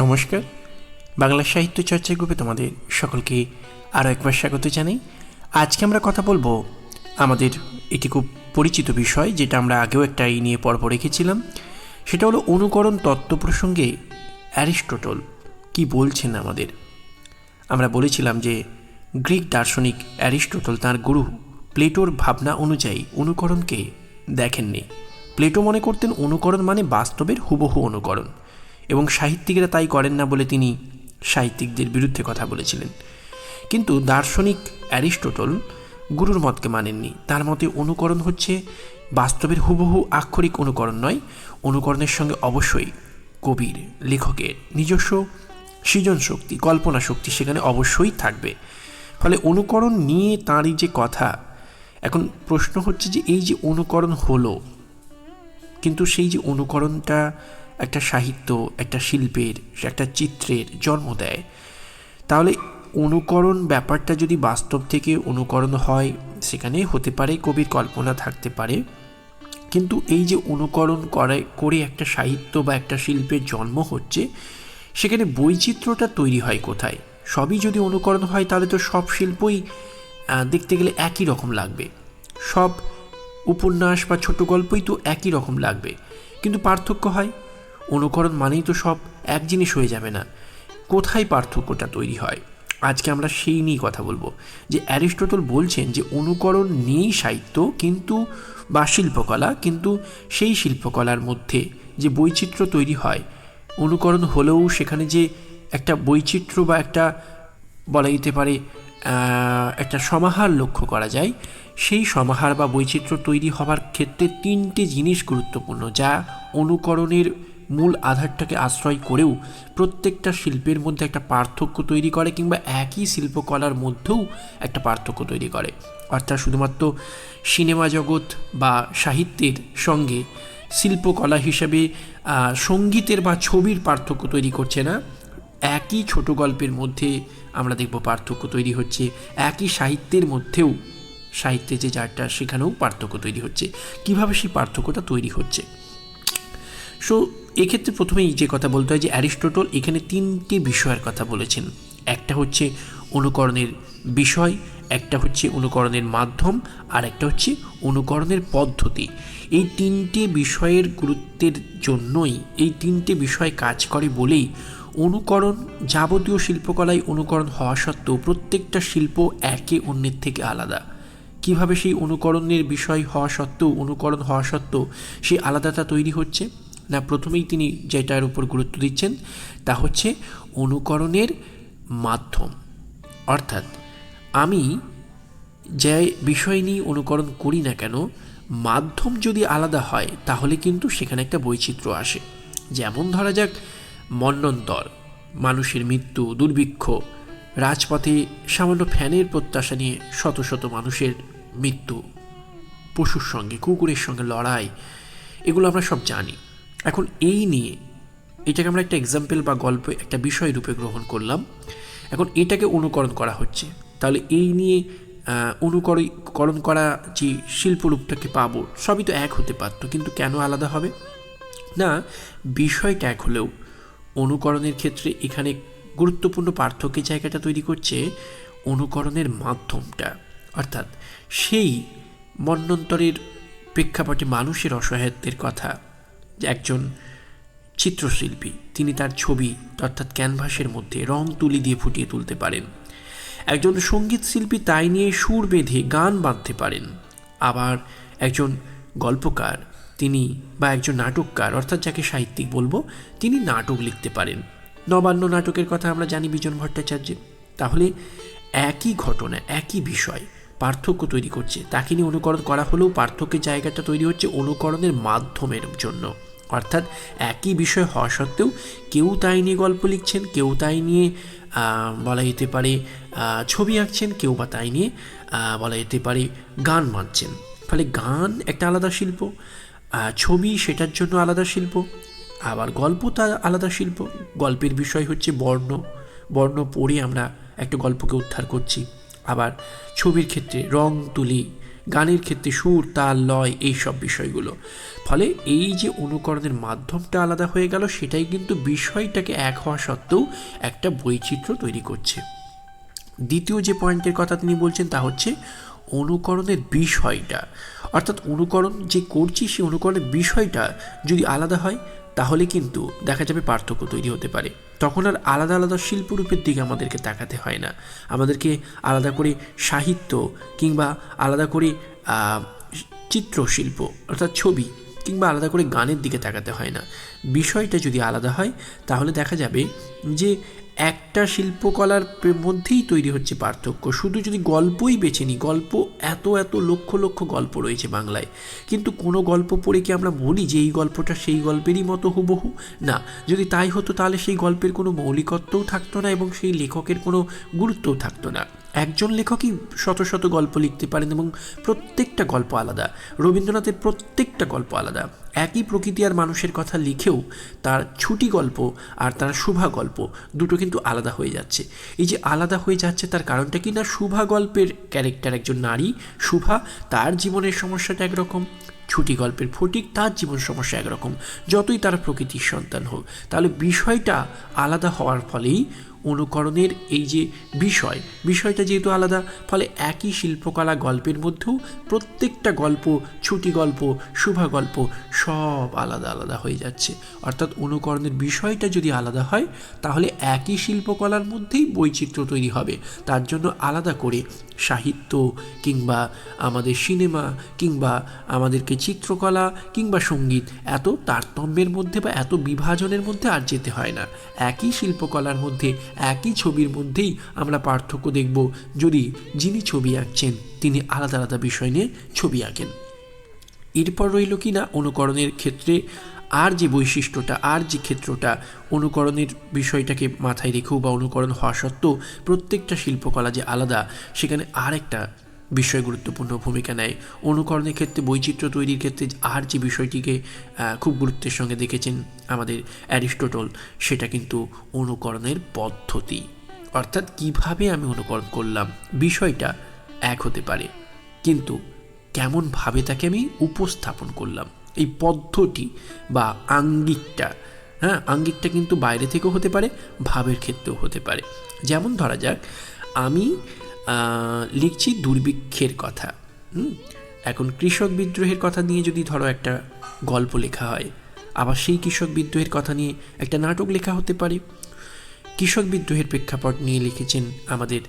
নমস্কার। বাংলা সাহিত্য চর্চা গ্রুপে তোমাদের সকলকে আরও একবার স্বাগত জানাই। আজকে আমরা কথা বলব আমাদের একটি খুব পরিচিত বিষয়, যেটা আমরা আগেও একটা এই নিয়ে পর্ব রেখেছিলাম। সেটা হলো অনুকরণ তত্ত্ব প্রসঙ্গে অ্যারিস্টোটল কি বলছেন আমাদের। আমরা বলেছিলাম যে গ্রিক দার্শনিক অ্যারিস্টোটল তার গুরু প্লেটোর ভাবনা অনুযায়ী অনুকরণকে দেখেননি। প্লেটো মনে করতেন অনুকরণ মানে বাস্তবের হুবহু অনুকরণ। এবং সাহিত্যিকরা তাই করেন না বলে তিনি সাহিত্যিকদের বিরুদ্ধে কথা বলেছিলেন। কিন্তু দার্শনিক অ্যারিস্টোটল গুরুর মতকে মানেননি। তার মতে অনুকরণ হচ্ছে বাস্তবের হুবহু আক্ষরিক অনুকরণ নয়, অনুকরণের সঙ্গে অবশ্যই কবির, লেখকের নিজস্ব সৃজন শক্তি, কল্পনা শক্তি সেখানে অবশ্যই থাকবে। ফলে অনুকরণ নিয়ে তাঁরই যে কথা, এখন প্রশ্ন হচ্ছে যে এই যে অনুকরণ হলো, কিন্তু সেই যে অনুকরণটা একটা সাহিত্য, একটা শিল্পের, একটা চিত্রের জন্ম দেয়। তাহলে অনুকরণ ব্যাপারটা যদি বাস্তব থেকে অনুকরণ হয়, সেখানে হতে পারে কবির কল্পনা থাকতে পারে। কিন্তু এই যে অনুকরণ করে করে একটা সাহিত্য বা একটা শিল্পের জন্ম হচ্ছে, সেখানে বৈচিত্র্যটা তৈরি হয় কোথায়? সবই যদি অনুকরণ হয়, তাহলে তো সব শিল্পই দেখতে গেলে একই রকম লাগবে। সব উপন্যাস বা ছোট গল্পই তো একই রকম লাগবে। কিন্তু পার্থক্য হয়? অনুকরণ মানেই তো সব এক জিনিস হয়ে যাবে না। কোথায় পার্থক্যটা তৈরি হয়? আজকে আমরা সেই নিয়ে কথা বলব। যে অ্যারিস্টোটল বলছেন যে অনুকরণ নিয়েই সাহিত্য, কিন্তু বা শিল্পকলা, কিন্তু সেই শিল্পকলার মধ্যে যে বৈচিত্র্য তৈরি হয়, অনুকরণ হলেও সেখানে যে একটা বৈচিত্র্য বা একটা বলা যেতে পারে একটা সমাহার লক্ষ্য করা যায়, সেই সমাহার বা বৈচিত্র্য তৈরি হবার ক্ষেত্রে তিনটে জিনিস গুরুত্বপূর্ণ, যা অনুকরণের মূল আধারটাকে আশ্রয় করেও প্রত্যেকটা শিল্পের মধ্যে একটা পার্থক্য তৈরি করে কিংবা একই শিল্পকলার মধ্যেও একটা পার্থক্য তৈরি করে। অর্থাৎ শুধুমাত্র সিনেমা জগৎ বা সাহিত্যের সঙ্গে শিল্পকলা হিসেবে সঙ্গীতের বা ছবির পার্থক্য তৈরি করছে না। একই ছোট গল্পের মধ্যে আমরা দেখব পার্থক্য তৈরি হচ্ছে। একই সাহিত্যের মধ্যেও সাহিত্যে যে যারটা সেখানেও পার্থক্য তৈরি হচ্ছে। কীভাবে সেই পার্থক্যটা তৈরি হচ্ছে? সো এক্ষেত্রে প্রথমেই যে কথা বলতে হয় যে অ্যারিস্টোটল এখানে তিনটি বিষয়ের কথা বলেছেন। একটা হচ্ছে অনুকরণের বিষয়, একটা হচ্ছে অনুকরণের মাধ্যম, আর একটা হচ্ছে অনুকরণের পদ্ধতি। এই তিনটে বিষয়ের গুরুত্বের জন্যই এই তিনটে বিষয় কাজ করে বলেই অনুকরণ যাবতীয় শিল্পকলায় অনুকরণ হওয়া সত্ত্বেও প্রত্যেকটা শিল্প একে অন্যের থেকে আলাদা। কীভাবে সেই অনুকরণের বিষয় হওয়া সত্ত্বেও, অনুকরণ হওয়া সত্ত্বেও সেই আলাদাটা তৈরি হচ্ছে? না প্রথমেই তিনি যেটার উপর গুরুত্ব দিচ্ছেন তা হচ্ছে অনুকরণের মাধ্যম। অর্থাৎ আমি যে বিষয় নিয়ে অনুকরণ করি না কেন, মাধ্যম যদি আলাদা হয়, তাহলে কিন্তু সেখানে একটা বৈচিত্র্য আসে। যেমন ধরা যাক, মন্নন্তর, মানুষের মৃত্যু, দুর্ভিক্ষ, রাজপথে সামান্য ফ্যানের প্রত্যাশা নিয়ে শত শত মানুষের মৃত্যু, পশুর সঙ্গে, কুকুরের সঙ্গে লড়াই, এগুলো আমরা সব জানি। এখন এই নিয়ে এটাকে আমরা একটা এক্সাম্পল বা গল্প একটা বিষয় রূপে গ্রহণ করলাম। এখন এটাকে অনুকরণ করা হচ্ছে। তাহলে এই নিয়ে অনুকরণ করা যে শিল্পরূপটাকে পাবো, সবই তো এক হতে পারত, কিন্তু কেন আলাদা হবে? না, বিষয়টা এক হলেও অনুকরণের ক্ষেত্রে এখানে গুরুত্বপূর্ণ পার্থক্যের জায়গাটা তৈরি করছে অনুকরণের মাধ্যমটা। অর্থাৎ সেই মন্নন্তরের প্রেক্ষাপটে মানুষের অসহায়ত্বের কথা। একজন চিত্রশিল্পী। তিনি তার ছবি, অর্থাৎ ক্যানভাসের মধ্যে রং তুলি দিয়ে ফুটিয়ে তুলতে পারেন। একজন সংগীত শিল্পী তাই নিয়ে সুর বেঁধে গান বাঁধতে পারেন। আবার একজন গল্পকার তিনি বা একজন নাটককার, অর্থাৎ যাকে সাহিত্যিক বলব, তিনি নাটক লিখতে পারেন। নবান্ন নাটকের কথা আমরা জানি বিজন ভট্টাচার্যের। তাহলে একই ঘটনা, একই বিষয় পার্থক্য তৈরি করছে। তাকে নিয়ে অনুকরণ করা হলেও পার্থক্যের জায়গাটা তৈরি হচ্ছে অনুকরণের মাধ্যমের জন্য। অর্থাৎ একই বিষয় হওয়া সত্ত্বেও কেউ তাই নিয়ে গল্প লিখছেন, কেউ তাই নিয়ে বলা যেতে পারে ছবি আঁকছেন, কেউ বা তাই নিয়ে বলা যেতে পারে গান মানছেন ফলে গান একটা আলাদা শিল্প ছবি সেটার জন্য আলাদা শিল্প, আবার গল্প তার আলাদা শিল্প। গল্পের বিষয় হচ্ছে বর্ণ বর্ণ পড়ে আমরা একটা গল্পকে উদ্ধার করছি। আবার ছবির ক্ষেত্রে রং, তুলি গানের ক্ষেত্রে সুর, তাল, লয় এই সব বিষয়গুলো। ফলে এই যে অনুকরণের মাধ্যমটা আলাদা হয়ে গেল, সেটাই কিন্তু বিষয়টাকে এক হওয়া সত্ত্বেও একটা বৈচিত্র্য তৈরি করছে। দ্বিতীয় যে পয়েন্টের কথা তিনি বলছেন, তা হচ্ছে অনুকরণের বিষয়টা। অর্থাৎ অনুকরণ যে করছি, সেই অনুকরণের বিষয়টা যদি আলাদা হয়, তাহলে কিন্তু দেখা যাবে পার্থক্য তৈরি হতে পারে। তখন আর আলাদা আলাদা শিল্পরূপের দিকে আমাদেরকে তাকাতে হয় না। আমাদেরকে আলাদা করে সাহিত্য কিংবা আলাদা করে চিত্রশিল্প অর্থাৎ ছবি কিংবা আলাদা করে গানের দিকে তাকাতে হয় না। বিষয়টা যদি আলাদা হয়, তাহলে দেখা যাবে যে একটা শিল্পকলার মধ্যেই তৈরি হচ্ছে পার্থক্য। শুধু যদি গল্পই বেছে নিই, গল্প, এত এত, লক্ষ লক্ষ গল্প রয়েছে বাংলায়। কিন্তু কোনো গল্প পড়ে কি আমরা বলি যে এই গল্পটা সেই গল্পেরই মতো হুবহু? না। যদি তাই হতো তাহলে সেই গল্পের কোনো মৌলিকত্বও থাকতো না এবং সেই লেখকের কোনো গুরুত্বও থাকতো না। একজন লেখকই শত শত গল্প লিখতে পারেন এবং প্রত্যেকটা গল্প আলাদা। রবীন্দ্রনাথের প্রত্যেকটা গল্প আলাদা। একই প্রকৃতি আর মানুষের কথা লিখেও তার ছুটি গল্প আর তার শুভা গল্প দুটো কিন্তু আলাদা হয়ে যাচ্ছে। এই যে আলাদা হয়ে যাচ্ছে তার কারণটা কি না? শুভা গল্পের ক্যারেক্টার একজন নারী, শুভা তার জীবনের সমস্যাটা একরকম, ছুটি গল্পের ফটিক তার জীবন সমস্যা একরকম। যতই তার প্রকৃতির সন্তান হোক, তাহলে বিষয়টা আলাদা হওয়ার ফলেই অনুকরণের এই যে বিষয়, বিষয়টা যেহেতু আলাদা, ফলে একই শিল্পকলা গল্পের মধ্যেও প্রত্যেকটা গল্প, ছুটি গল্প, শুভা গল্প সব আলাদা আলাদা হয়ে যাচ্ছে। অর্থাৎ অনুকরণের বিষয়টা যদি আলাদা হয়, তাহলে একই শিল্পকলার মধ্যেই বৈচিত্র্য তৈরি হবে। তার জন্য আলাদা করে সাহিত্য কিংবা আমাদের সিনেমা কিংবা আমাদেরকে চিত্রকলা কিংবা সংগীত এত তারতম্যের মধ্যে বা এত বিভাজনের মধ্যে আর যেতে হয় না। একই শিল্পকলার মধ্যে একই ছবির মধ্যেই আমরা পার্থক্য দেখব। যদি যিনি ছবি আঁকছেন, তিনি আলাদা আলাদা বিষয় নিয়ে ছবি আঁকেন। এরপর রইল কি না? অনুকরণের ক্ষেত্রে আর যে বৈশিষ্ট্যটা, আর যে ক্ষেত্রটা অনুকরণের বিষয়টাকে মাথায় রেখেও বা অনুকরণ হওয়া সত্ত্বেও প্রত্যেকটা শিল্পকলা যে আলাদা, সেখানে আর একটা বিষয় গুরুত্বপূর্ণ ভূমিকা নেয়। অনুকরণের ক্ষেত্রে, বৈচিত্র্য তৈরির ক্ষেত্রে আর যে বিষয়টিকে খুব গুরুত্বের সঙ্গে দেখেছেন আমাদের অ্যারিস্টোটল, সেটা কিন্তু অনুকরণের পদ্ধতি। অর্থাৎ কীভাবে আমি অনুকরণ করলাম, বিষয়টা এক হতে পারে। কিন্তু কেমনভাবে তাকে আমি উপস্থাপন করলাম, এই পদ্ধতি বা আঙ্গিকটা হ্যাঁ আঙ্গিকটা কিন্তু বাইরে থেকেও হতে পারে, ভাবের ক্ষেত্রেও হতে পারে। যেমন ধরা যাক, আমি লিখছি দুর্ভিক্ষের কথা এখন কৃষক বিদ্রোহের কথা নিয়ে যদি ধরো একটা গল্প লেখা হয়, আবার সেই কৃষক বিদ্রোহের কথা নিয়ে একটা নাটক লেখা হতে পারে। কৃষক বিদ্রোহের প্রেক্ষাপট নিয়ে লিখেছেন আমাদের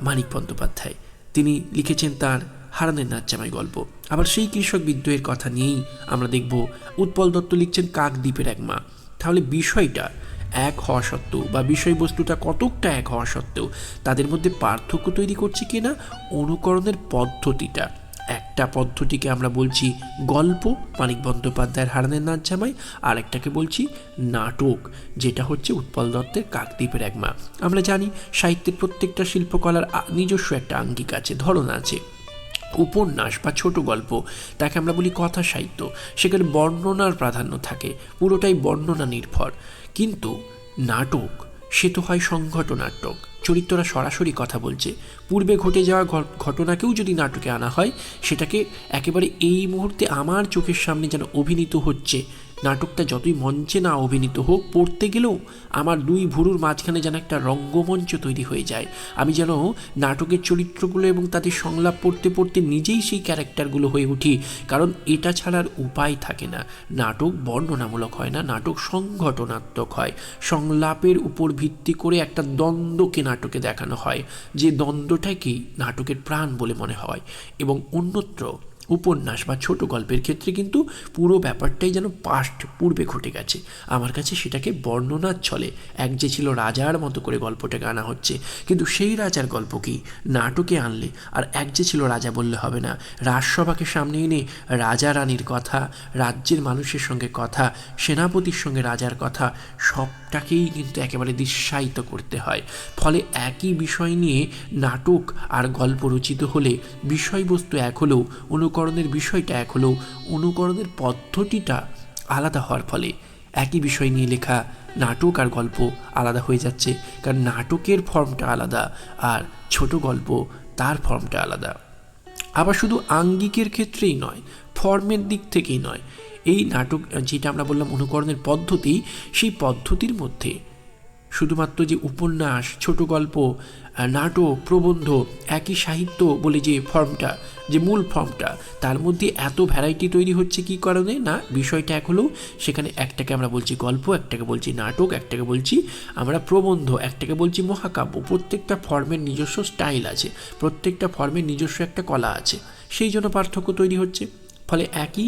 মানিক বন্দ্যোপাধ্যায়। তিনি লিখেছেন তার হারানের নাচ্চামাই গল্প। আবার সেই কৃষক বিদ্রোহের কথা নিয়েই আমরা দেখব, উৎপল দত্ত লিখছেন কাকদ্বীপের এক মা। তাহলে বিষয়টা এক হওয়া সত্ত্বেও বা বিষয়বস্তুটা কতকটা এক হওয়া সত্ত্বেও তাদের মধ্যে পার্থক্য তৈরি করছে কিনা অনুকরণের পদ্ধতিটা। একটা পদ্ধতিকে আমরা বলছি গল্প, মানিক বন্দ্যোপাধ্যায়ের হারানের নাচ জামাই আর একটাকে বলছি নাটক, যেটা হচ্ছে উৎপল দত্তের কাকদ্বীপের এক মা আমরা জানি সাহিত্যের প্রত্যেকটা শিল্পকলার নিজস্ব একটা আঙ্গিক আছে, ধরন আছে। উপন্যাস বা ছোট গল্প, তাকে আমরা বলি কথা সাহিত্য। সেখানে বর্ণনার প্রাধান্য থাকে, পুরোটাই বর্ণনা নির্ভর। কিন্তু নাটক, সে তো হয় সংঘট নাটক চরিত্ররা সরাসরি কথা বলছে। পূর্বে ঘটে যাওয়া ঘটনাকেও যদি নাটকে আনা হয়, সেটাকে একেবারে এই মুহূর্তে আমার চোখের সামনে যেন অভিনীত হচ্ছে নাটকটা যতই মঞ্চে না অভিনীত হোক, পড়তে গেলেও আমার দুই ভুরুর মাঝখানে যেন একটা রঙ্গমঞ্চ তৈরি হয়ে যায়। আমি যেন নাটকের চরিত্রগুলো এবং তাদের সংলাপ পড়তে পড়তে নিজেই সেই ক্যারেক্টারগুলো হয়ে উঠি, কারণ এটা ছাড়ার উপায় থাকে না। নাটক বর্ণনামূলক হয় না, নাটক সংঘটনাত্মক হয়। সংলাপের উপর ভিত্তি করে একটা দ্বন্দ্বকে নাটকে দেখানো হয়, যে দ্বন্দ্বটাকেই নাটকের প্রাণ বলে মনে হয়। এবং অন্যত্র উপন্যাস বা ছোট গল্পের ক্ষেত্রে কিন্তু পুরো ব্যাপারটাই যেন পাস্ট পূর্বে ঘটে গেছে। আমার কাছে সেটাকে বর্ণনার ছলে, এক যে ছিল রাজার মতো করে গল্পটাকে আনা হচ্ছে। কিন্তু সেই রাজার গল্প কি? নাটকে আনলে, আর এক যে ছিল রাজা বললে হবে না। রাজসভাকে সামনে এনে রাজা রানীর কথা, রাজ্যের মানুষের সঙ্গে কথা, সেনাপতির সঙ্গে রাজার কথা, সবটাকেই কিন্তু একেবারে দৃশ্যায়িত করতে হয়। ফলে একই বিষয় নিয়ে নাটক আর গল্প রচিত হলে বিষয়বস্তু এক হলেও অনুক অনুকরণের বিষয়টা এক হলেও অনুকরণের পদ্ধতিটা আলাদা হওয়ার ফলে একই বিষয় নিয়ে লেখা নাটক আর গল্প আলাদা হয়ে যাচ্ছে। কারণ নাটকের ফর্মটা আলাদা আর ছোট গল্প তার ফর্মটা আলাদা। আবার শুধু আঙ্গিকের ক্ষেত্রেই নয়, ফর্মের দিক থেকেই নয়। এই নাটক, যেটা আমরা বললাম অনুকরণের পদ্ধতি, সেই পদ্ধতির মধ্যে শুধুমাত্র যে উপন্যাস, ছোট গল্প নাটক, প্রবন্ধ, একই সাহিত্য বলে যে ফর্মটা, যে মূল ফর্মটা, তার মধ্যে এত ভ্যারাইটি তৈরি হচ্ছে কি কারণে? না, বিষয়টা এক হলেও সেখানে একটাকে আমরা বলছি গল্প, একটাকে বলছি নাটক, একটাকে বলছি আমরা প্রবন্ধ, একটাকে বলছি মহাকাব্য। প্রত্যেকটা ফর্মের নিজস্ব স্টাইল আছে, প্রত্যেকটা ফর্মের নিজস্ব একটা কলা আছে। সেই জন্য পার্থক্য তৈরি হচ্ছে। ফলে একই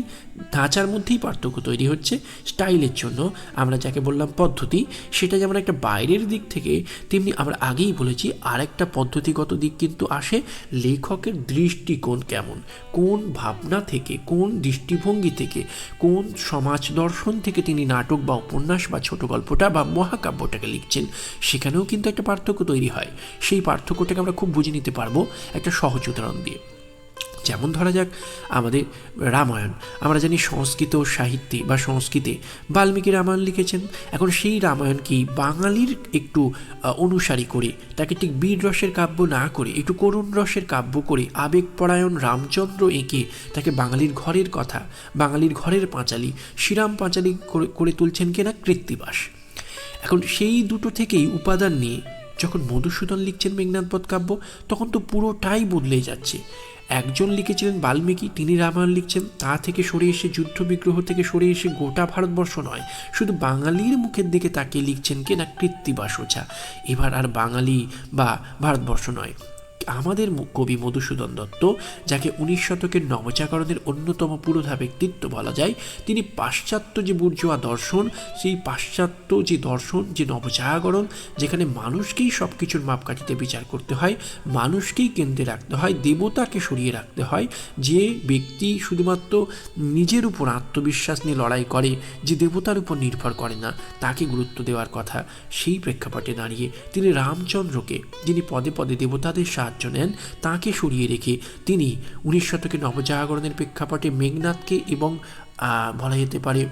ধাঁচার মধ্যেই পার্থক্য তৈরি হচ্ছে স্টাইলের জন্য। আমরা যাকে বললাম পদ্ধতি, সেটা যেমন একটা বাইরের দিক থেকে, তেমনি আমরা আগেই বলেছি আরেকটা পদ্ধতিগত দিক কিন্তু আসে লেখকের দৃষ্টিকোণ কেমন, কোন ভাবনা থেকে, কোন দৃষ্টিভঙ্গি থেকে, কোন সমাজ দর্শন থেকে তিনি নাটক বা উপন্যাস বা ছোট গল্পটা বা মহাকাব্যটাকে লিখছেন, সেখানেও কিন্তু একটা পার্থক্য তৈরি হয়। সেই পার্থক্যটাকে আমরা খুব বুঝে নিতে পারব একটা সহজ উদাহরণ দিয়ে। যেমন ধরা যাক আমাদের রামায়ণ, আমরা জানি সংস্কৃত সাহিত্যে বা সংস্কৃতে বাল্মীকি রামায়ণ লিখেছেন। এখন সেই রামায়ণকেই বাঙালির একটু অনুসারী করে, তাকে ঠিক বীর রসের কাব্য না করে, একটু করুণ রসের কাব্য করে আবেগপরায়ণ রামচন্দ্র এঁকে তাকে বাঙালির ঘরের কথা, বাঙালির ঘরের পাঁচালী, শ্রীরাম পাঁচালী করে করে তুলছেন কিনা কৃত্তিবাস। এখন সেই দুটো থেকেই উপাদান নিয়ে যখন মধুসূদন লিখছেন মেঘনাথবধ কাব্য তখন তো পুরোটাই বদলে যাচ্ছে। একজন লিখেছিলেন বাল্মীকি, তিনি রামায়ণ লিখছেন, তা থেকে সরে এসে যুদ্ধ বিগ্রহ থেকে সরে এসে গোটা ভারতবর্ষ নয়, শুধু বাঙালির মুখের দিকে তাকে লিখছেন কে না কৃত্তিবাস ওঝা। এবার আর বাঙালি বা ভারতবর্ষ নয়। আমাদের কবি মধুসূদন দত্ত, যাকে উনিশ শতকের নবজাগরণের অন্যতম পুরোধা ব্যক্তিত্ব বলা যায়, তিনি পাশ্চাত্য যে বুর্জোয়া দর্শন, সেই পাশ্চাত্য যে দর্শন, যে নবজাগরণ, যেখানে মানুষকেই সব কিছুর মাপকাঠিতে বিচার করতে হয়, মানুষকেই কেন্দ্রে রাখতে হয়, দেবতাকে সরিয়ে রাখতে হয়, যে ব্যক্তি শুধুমাত্র নিজের উপর আত্মবিশ্বাস নিয়ে লড়াই করে, যে দেবতার উপর নির্ভর করে না, তাকে গুরুত্ব দেওয়ার কথা, সেই প্রেক্ষাপটে দাঁড়িয়ে তিনি রামচন্দ্রকে, যিনি পদে পদে দেবতাদের সাহায্য নেন তাকে সরিয়ে রেখে তিনি উনিশ শতকে নবজাগরণের প্রেক্ষাপটে মেঘনাথকে এবং বলা যেতে পারে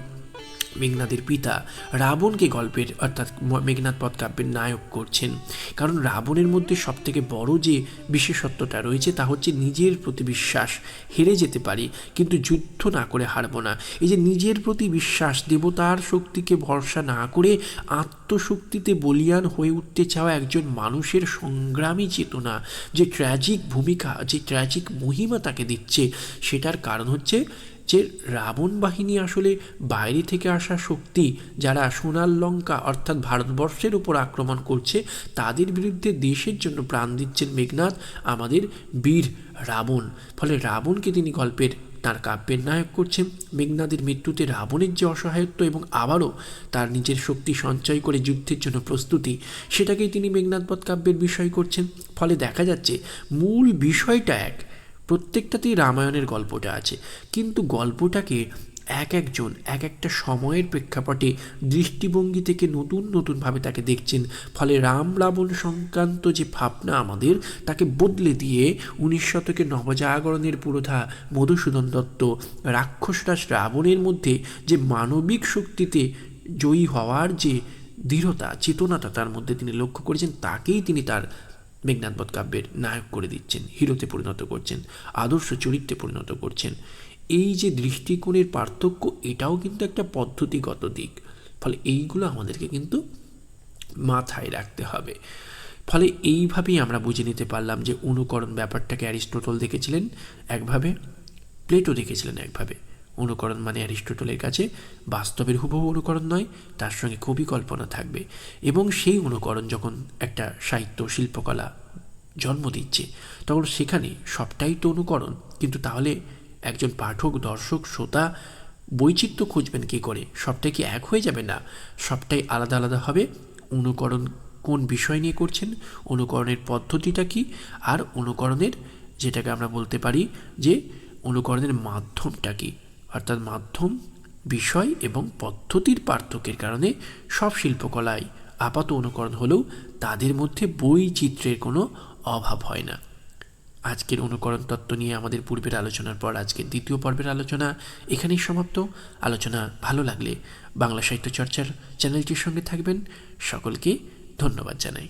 মেঘনাথের পিতা রাবণকে গল্পের, অর্থাৎ মেঘনাথ পথ কাব্যের নায়ক করছেন। কারণ রাবণের মধ্যে সবথেকে বড় যে বিশেষত্বটা রয়েছে, তা হচ্ছে নিজের প্রতি বিশ্বাস। হেরে যেতে পারি, কিন্তু যুদ্ধ না করে হারবো না। এই যে নিজের প্রতি বিশ্বাস, দেবতার শক্তিকে ভরসা না করে আত্মশক্তিতে বলিয়ান হয়ে উঠতে চাওয়া একজন মানুষের সংগ্রামী চেতনা, যে ট্র্যাজিক ভূমিকা, যে ট্র্যাজিক মহিমা তাকে দিচ্ছে, সেটার কারণ হচ্ছে যে রাবণ বাহিনী আসলে বাইরে থেকে আসা শক্তি যারা সোনার লঙ্কা অর্থাৎ ভারতবর্ষের উপর আক্রমণ করছে, তাদের বিরুদ্ধে দেশের জন্য প্রাণ দিচ্ছেন মেঘনাথ আমাদের বীর রাবণ। ফলে রাবণকে তিনি গল্পের, তার কাব্যের নায়ক করছেন। মেঘনাদের মৃত্যুতে রাবণের যে অসহায়ত্ব এবং আবারও তার নিজের শক্তি সঞ্চয় করে যুদ্ধের জন্য প্রস্তুতি, সেটাকেই তিনি মেঘনাথবধ কাব্যের বিষয় করছেন। ফলে দেখা যাচ্ছে, মূল বিষয়টা এক। প্রত্যেকটাতেই রামায়ণের গল্পটা আছে। কিন্তু গল্পটাকে এক একজন, এক একটা সময়ের প্রেক্ষাপটে দৃষ্টিভঙ্গি থেকে নতুন, নতুনভাবে তাকে দেখছেন। ফলে রাম রাবণ সংক্রান্ত যে ভাবনা আমাদের, তাকে বদলে দিয়ে উনিশ শতকে নবজাগরণের পুরোধা মধুসূদন দত্ত রাক্ষসরাজ রাবণের মধ্যে যে মানবিক শক্তিতে জয়ী হওয়ার যে দৃঢ়তা, চেতনাটা তার মধ্যে তিনি লক্ষ্য করেছেন, তাকেই তিনি তার মেঘনাথবধ কাব্যের নায়ক করে দিচ্ছেন, হিরোতে পরিণত করছেন, আদর্শ চরিত্রে পরিণত করছেন। এই যে দৃষ্টিকোণের পার্থক্য, এটাও কিন্তু একটা পদ্ধতিগত দিক। ফলে এইগুলো আমাদেরকে কিন্তু মাথায় রাখতে হবে। ফলে এইভাবেই আমরা বুঝে নিতে পারলাম যে অনুকরণ ব্যাপারটাকে অ্যারিস্টোটল দেখেছিলেন একভাবে, প্লেটো দেখেছিলেন একভাবে। অনুকরণ মানে অ্যারিস্টোটলের কাছে বাস্তবের হুবহু অনুকরণ নয়, তার সঙ্গে কবি কল্পনা থাকবে। এবং সেই অনুকরণ যখন একটা সাহিত্য শিল্পকলা জন্ম দিচ্ছে, তখন সেখানে সবটাই তো অনুকরণ, কিন্তু তাহলে একজন পাঠক, দর্শক, শ্রোতা বৈচিত্র্য খুঁজবেন কী করে? সবটাই কি এক হয়ে যাবে না? সবটাই আলাদা আলাদা হবে? অনুকরণ কোন বিষয় নিয়ে করছেন? অনুকরণের পদ্ধতিটা কি? আর অনুকরণের যেটাকে আমরা বলতে পারি যে, অনুকরণের মাধ্যমটা কি? অর্থাৎ মাধ্যম, বিষয় এবং পদ্ধতির পার্থক্যের কারণে সব শিল্পকলায় আপাত অনুকরণ হলেও তাদের মধ্যে বৈচিত্র্যের কোনো অভাব হয় না। আজকের অনুকরণ তত্ত্ব নিয়ে আমাদের পূর্বের আলোচনার পর আজকের দ্বিতীয় পর্বের আলোচনা এখানেই সমাপ্ত। আলোচনা ভালো লাগলে বাংলা সাহিত্য চর্চার চ্যানেলটির সঙ্গে থাকবেন। সকলকে ধন্যবাদ জানাই।